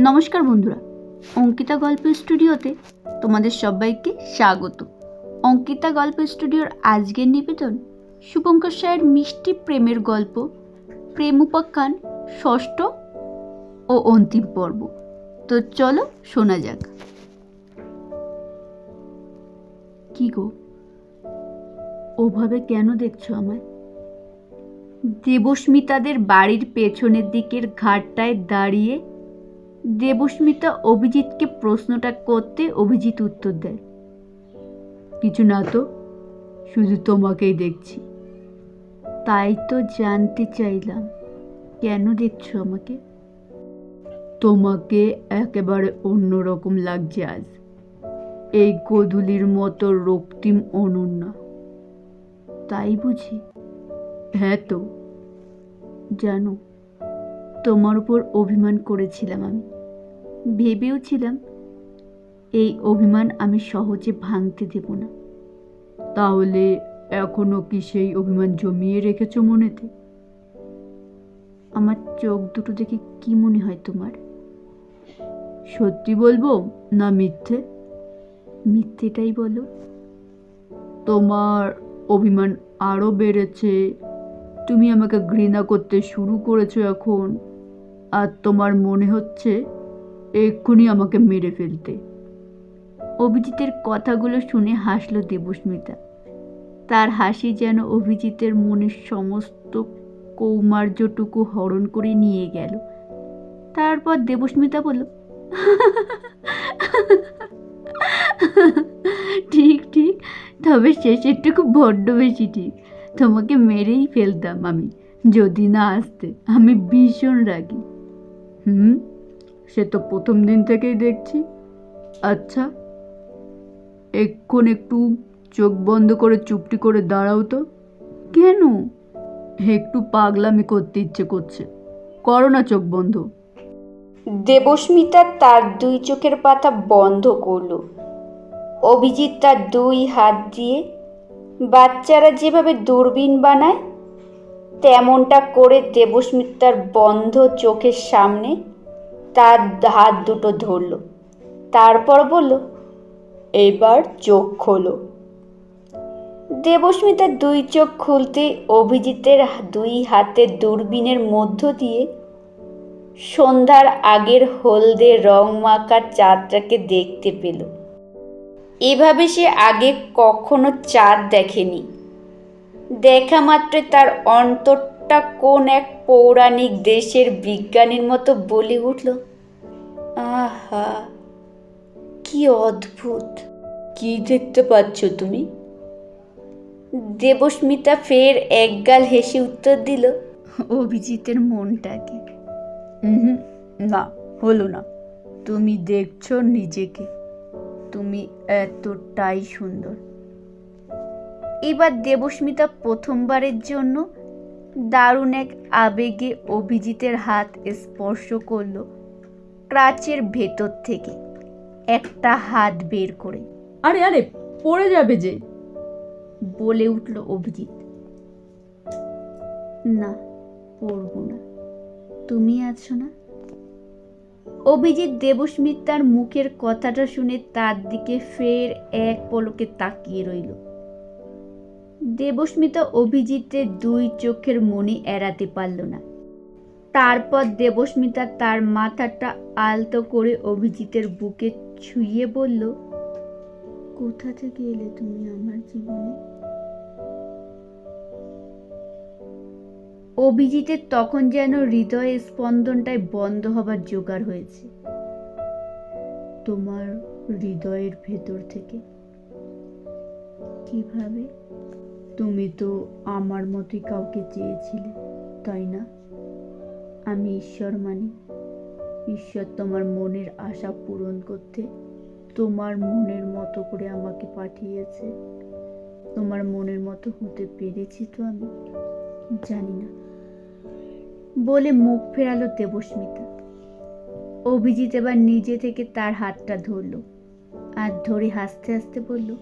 নমস্কার বন্ধুরা, অঙ্কিতা গল্প স্টুডিওতে তোমাদের সবাইকে স্বাগত। অঙ্কিতা গল্প স্টুডিওর আজকের নিবেদন শুভঙ্কর সায়ের মিষ্টি প্রেমের গল্প প্রেম উপাখ্যান ষষ্ঠ ও অন্তিম পর্ব। তো চলো শোনা যাক। কি গো? ওভাবে কেন দেখছ আমায়? দেবস্মিতাদের বাড়ির পেছনের দিকের ঘাটটায় দাঁড়িয়ে দেবস্মিতা অভিজিৎকে প্রশ্নটা করতে অভিজিৎ উত্তর দেয়, কিছু না তো, শুধু তোমাকেই দেখছি। তাই তো জানতে চাইলাম, কেন দেখছ আমাকে? তোমাকে একেবারে অন্যরকম লাগছে আজ। এই গোধূলির মতো রক্তিম অনন্যা। তাই বুঝি? হ্যাঁ তো, জানো তোমার উপর অভিমান করেছিলাম আমি। ভেবেও ছিলাম, এই অভিমান আমি সহজে ভাঙতে দেব না। তাহলে এখনও কি সেই অভিমান জমিয়ে রেখেছো মনেতে? আমার চোখ দুটো দেখে কি মনে হয় তোমার? সত্যি বলব না মিথ্যে? মিথ্যেটাই বলো। তোমার অভিমান আরও বেড়েছে। তুমি আমাকে ঘৃণা করতে শুরু করেছ এখন। আর তোমার মনে হচ্ছে এক্ষুনি আমাকে মেরে ফেলতে? অভিজিতের কথাগুলো শুনে হাসলো দেবস্মিতা। তার হাসি যেন অভিজিতের মনের সমস্ত কৌমার্যটুকু হরণ করে নিয়ে গেল। তারপর দেবস্মিতা বলল, ঠিক ঠিক, তবে শেষেরটুকু বড্ড বেশি ঠিক। তোমাকে মেরেই ফেলতাম আমি। যদি না আসতে, আমি ভীষণ রাগি। হুম, সে তো প্রথম দিন থেকেই দেখছি। আচ্ছা এক্ষণ একটু চোখ বন্ধ করে চুপটি করে দাঁড়াও তো। কেন? একটু পাগলামি করতে ইচ্ছে করছে। করো না চোখ বন্ধ। দেবস্মিতা তার দুই চোখের পাতা বন্ধ করল। অভিজিৎ তার দুই হাত দিয়ে বাচ্চারা যেভাবে দূরবীন বানায় তেমনটা করে দেবস্মিতার বন্ধ চোখের সামনে তার হাত দুটো ধরল। তারপর বলল, এবার চোখ খোলো। দেবস্মিতার দুই চোখ খুলতে অভিজিতের দুই হাতে দূরবীনের মধ্য দিয়ে সন্ধ্যার আগের হলদে রং মাখা চাঁদটাকে দেখতে পেল। এভাবে সে আগে কখনো চাঁদ দেখেনি। দেখা মাত্রে তার অন্তরটা কোন এক পৌরাণিক দেশের বিজ্ঞানীর মতো বলে উঠল। আহা কি অদ্ভুত। কি দেখতে পাচ্ছ তুমি? দেবস্মিতা ফের একগাল হেসে উত্তর দিল অভিজিতের মনটাকে। না হলো না। তুমি দেখছ নিজেকে। তুমি এতটাই সুন্দর। এবার দেবস্মিতা প্রথমবারের জন্য দারুণ এক আবেগে অভিজিতের হাত স্পর্শ করল ক্রাচের ভেতর থেকে। একটা হাত বের করে। আরে আরে পড়ে যাবে যে। বলে উঠল অভিজিৎ। না পড়ব না। তুমি আছো না? অভিজিৎ দেবস্মিতার মুখের কথাটা শুনে তার দিকে ফের এক পলকে তাকিয়ে রইল। দেবস্মিতা অভিজিতের দুই চোখের মনে এড়াতে পারল না। তারপর দেবস্মিতা তার মাথাটা আলতো করে অভিজিতের বুকে ছুঁয়ে বলল কোথা থেকে এলে তুমি আমার জীবনে? অভিজিতের তখন যেন হৃদয় স্পন্দনটাই বন্ধ হবার জোগাড় হয়েছে। তোমার হৃদয়ের ভেতর থেকে? কীভাবে? তুমি তো আমার মতোই কাউকে চেয়েছিলে, তাই না? আমি ঈশ্বর মানি। ঈশ্বর তোমার মনের আশা পূরণ করতে তোমার মনের মতো করে আমাকে পাঠিয়েছে। তোমার মনের মতো হতে পেরেছি তো আমি, জানি না। বলে মুখ ফেরালো দেবস্মিতা। অভিজিৎ এবার নিজে থেকে তার হাতটা ধরলো আর ধরে হাসতে হাসতে বলল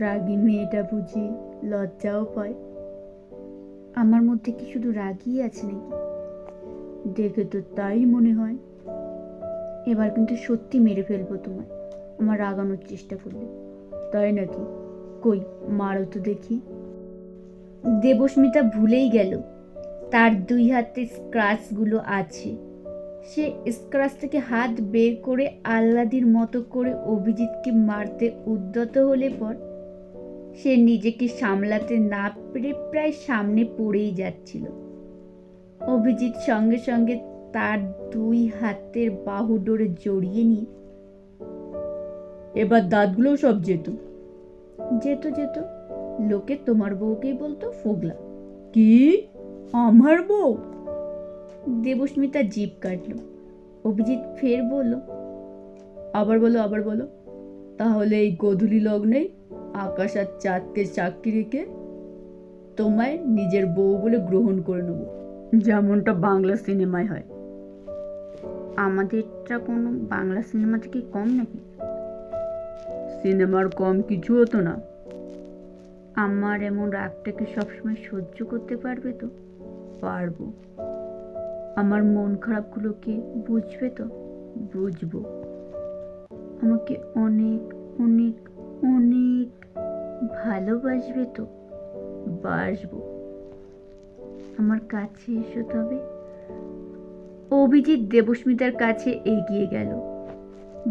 রাগী মেয়েটা বুঝি লজ্জাও পায়। আমার মধ্যে কি শুধু রাগই আছে নাকি? দেখে তো তাই মনে হয়। এবার কিন্তু সত্যি মেরে ফেলব তোমায়, আমার রাগানোর চেষ্টা করলে তাই নাকি? কই, মারো তো দেখি। দেবস্মিতা ভুলেই গেল, তার দুই হাতে স্ক্রাচগুলো আছে। সে স্ক্রাচ থেকে হাত বের করে আহ্লাদির মতো করে অভিজিৎকে মারতে উদ্যত হলে পর সে নিজেকে সামলাতে না পেরে প্রায় সামনে পড়েই যাচ্ছিল। অভিজিৎ সঙ্গে সঙ্গে তার দুই হাতের বাহু ডোরে জড়িয়ে নিয়ে এবার দাঁতগুলো সব যেত। যেত যেত লোকে তোমার বউকেই বলতো ফোগলা। কি? আমার বউ? দেবস্মিতা জিভ কাটল। অভিজিৎ ফের বলল আবার বলো আবার বলো। তাহলে এই গধূলি লগ্নেই আকাশ আর চাঁদকে সাক্ষী রেখে তোমায় নিজের বউ বলে গ্রহণ করে নেব। যেমনটা বাংলা সিনেমায় হয়। আমাদেরটা কোনো বাংলা সিনেমা থেকে কম নাকি? সিনেমার কম কিছু হতো না। আমার এমন রাগটাকে সবসময় সহ্য করতে পারবে তো? পারব। আমার মন খারাপগুলোকে বুঝবে তো? বুঝব। আমাকে অনেক অনেক অনেক ভালোবাসবে তো, বাসবো। আমার কাছে এসো তবে। অভিজিৎ দেবস্মিতার কাছে এগিয়ে গেল।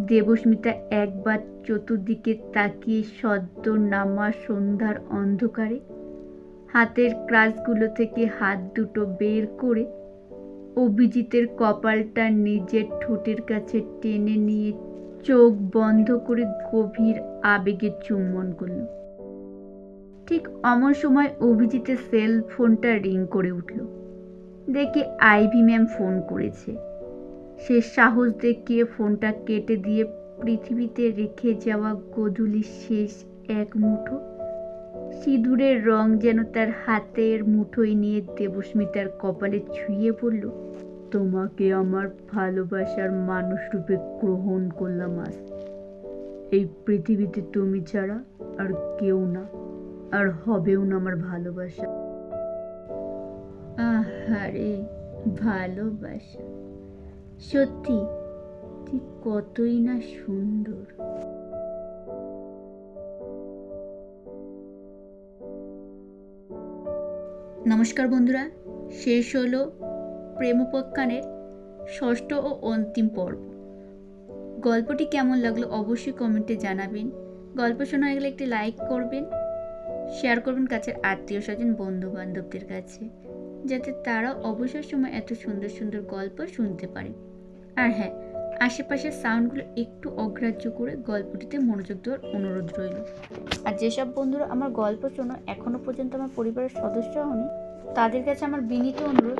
দেবস্মিতা একবার চতুর্দিকে তাকিয়ে সদ্য নামা সন্ধ্যার অন্ধকারে হাতের ক্রাসগুলো থেকে হাত দুটো বের করে অভিজিতের কপালটা নিজের ঠোঁটের কাছে টেনে নিয়ে চোখ বন্ধ করে গভীর আবেগে চুম্বন করল। ঠিক অমর সময় অভিজিতের সেল ফোনটা রিং করে উঠল। দেখি আইভি ম্যাম ফোন করেছে। সে সাহস দেখিয়ে ফোনটা কেটে দিয়ে পৃথিবীতে রেখে যাওয়া গধূলির শেষ এক মুঠো, সিঁদুরের রং যেন তার হাতের মুঠোয় নিয়ে দেবস্মিতার কপালে ছুঁয়ে পড়ল। তোমাকে আমার ভালোবাসার মানুষ রূপে গ্রহণ করলাম আজ। এই পৃথিবীতে তুমি ছাড়া আর কেউ না, আর হবেও না আমার ভালোবাসা। আহারে, ভালোবাসা। সত্যি তুই কতই না সুন্দর। নমস্কার বন্ধুরা, শেষ হলো প্রেমোপাখ্যানের ষষ্ঠ ও অন্তিম পর্ব। গল্পটি কেমন লাগল অবশ্যই কমেন্টে জানাবেন। গল্প শোনা গেলে একটি লাইক করবেন, শেয়ার করবেন কাছের আত্মীয় স্বজন বন্ধু বান্ধবদের কাছে, যাতে তারা অবসর সময় এত সুন্দর সুন্দর গল্প শুনতে পারে। আর হ্যাঁ আশেপাশের সাউন্ডগুলো একটু অগ্রাহ্য করে গল্পটিতে মনোযোগ দেওয়ার অনুরোধ রইল। আর যেসব বন্ধুরা আমার গল্প শোনো এখনও পর্যন্ত আমার পরিবারের সদস্য হয়নি, তাদের কাছে আমার বিনীত অনুরোধ